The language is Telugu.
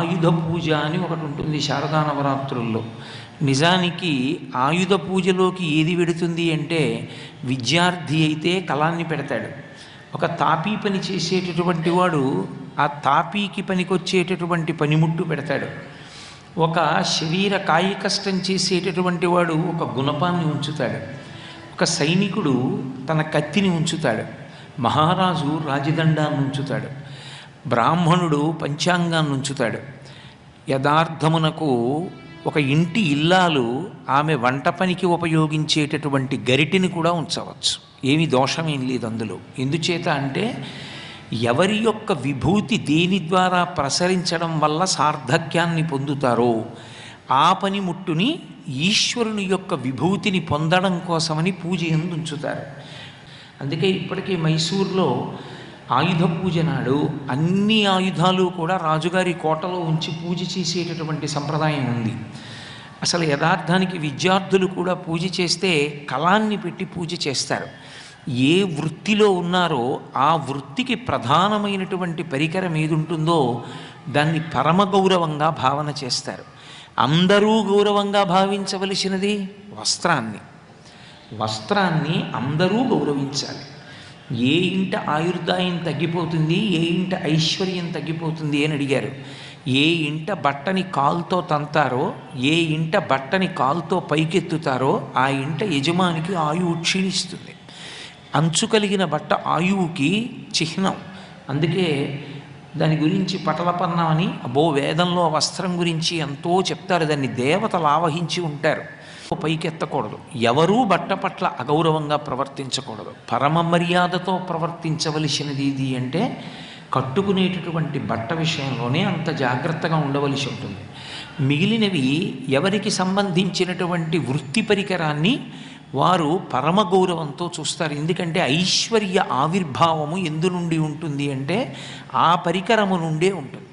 ఆయుధ పూజ అని ఒకటి ఉంటుంది శారదా నవరాత్రుల్లో. నిజానికి ఆయుధ పూజలోకి ఏది పెడుతుంది అంటే విద్యార్థి అయితే కళాన్ని పెడతాడు. ఒక తాపీ పని చేసేటటువంటి వాడు ఆ తాపీకి పనికొచ్చేటటువంటి పనిముట్టు పెడతాడు. ఒక శరీర కాయ కష్టం చేసేటటువంటి వాడు ఒక గుణపాన్ని ఉంచుతాడు. ఒక సైనికుడు తన కత్తిని ఉంచుతాడు. మహారాజు రాజదండాన్ని ఉంచుతాడు. బ్రాహ్మణుడు పంచాంగాన్ని ఉంచుతాడు. యథార్థమునకు ఒక ఇంటి ఇల్లాలు ఆమె వంట పనికి ఉపయోగించేటటువంటి గరిటిని కూడా ఉంచవచ్చు. ఏమి దోషమేం లేదు అందులో. ఎందుచేత అంటే ఎవరి యొక్క విభూతి దేని ద్వారా ప్రసరించడం వల్ల సార్థక్యాన్ని పొందుతారో ఆ పనిముట్టుని ఈశ్వరుని యొక్క విభూతిని పొందడం కోసమని పూజ ఎందుంచుతారు. అందుకే ఇప్పటికీ మైసూర్లో ఆయుధ పూజ నాడు అన్ని ఆయుధాలు కూడా రాజుగారి కోటలో ఉంచి పూజ చేసేటటువంటి సంప్రదాయం ఉంది. అసలు యథార్థానికి విద్యార్థులు కూడా పూజ చేస్తే కళాన్ని పెట్టి పూజ చేస్తారు. ఏ వృత్తిలో ఉన్నారో ఆ వృత్తికి ప్రధానమైనటువంటి పరికరం ఏది ఉంటుందో దాన్ని పరమ గౌరవంగా భావన చేస్తారు. అందరూ గౌరవంగా భావించవలసినది వస్త్రాన్ని. వస్త్రాన్ని అందరూ గౌరవించాలి. ఏ ఇంట ఆయుర్దాయం తగ్గిపోతుంది ఏ ఇంట ఐశ్వర్యం తగ్గిపోతుంది అని అడిగారు. ఏ ఇంట బట్టని కాలుతో తంతారో ఏ ఇంట బట్టని కాలుతో పైకెత్తుతారో ఆ ఇంట యజమానికి ఆయువు క్షీణిస్తుంది. అంచు కలిగిన బట్ట ఆయువుకి చిహ్నం. అందుకే దాని గురించి పటలపన్నం అని అబో వేదంలో వస్త్రం గురించి ఎంతో చెప్తారు. దాన్ని దేవతలు ఆవహించి ఉంటారు. పైకెత్తకూడదు. ఎవరూ బట్ట పట్ల అగౌరవంగా ప్రవర్తించకూడదు. పరమ మర్యాదతో ప్రవర్తించవలసినది ఇది అంటే కట్టుకునేటటువంటి బట్ట విషయంలోనే అంత జాగ్రత్తగా ఉండవలసి ఉంటుంది. మిగిలినవి ఎవరికి సంబంధించినటువంటి వృత్తి పరికరాన్ని వారు పరమ గౌరవంతో చూస్తారు. ఎందుకంటే ఐశ్వర్య ఆవిర్భావము ఎందు నుండి ఉంటుంది అంటే ఆ పరికరము నుండే ఉంటుంది.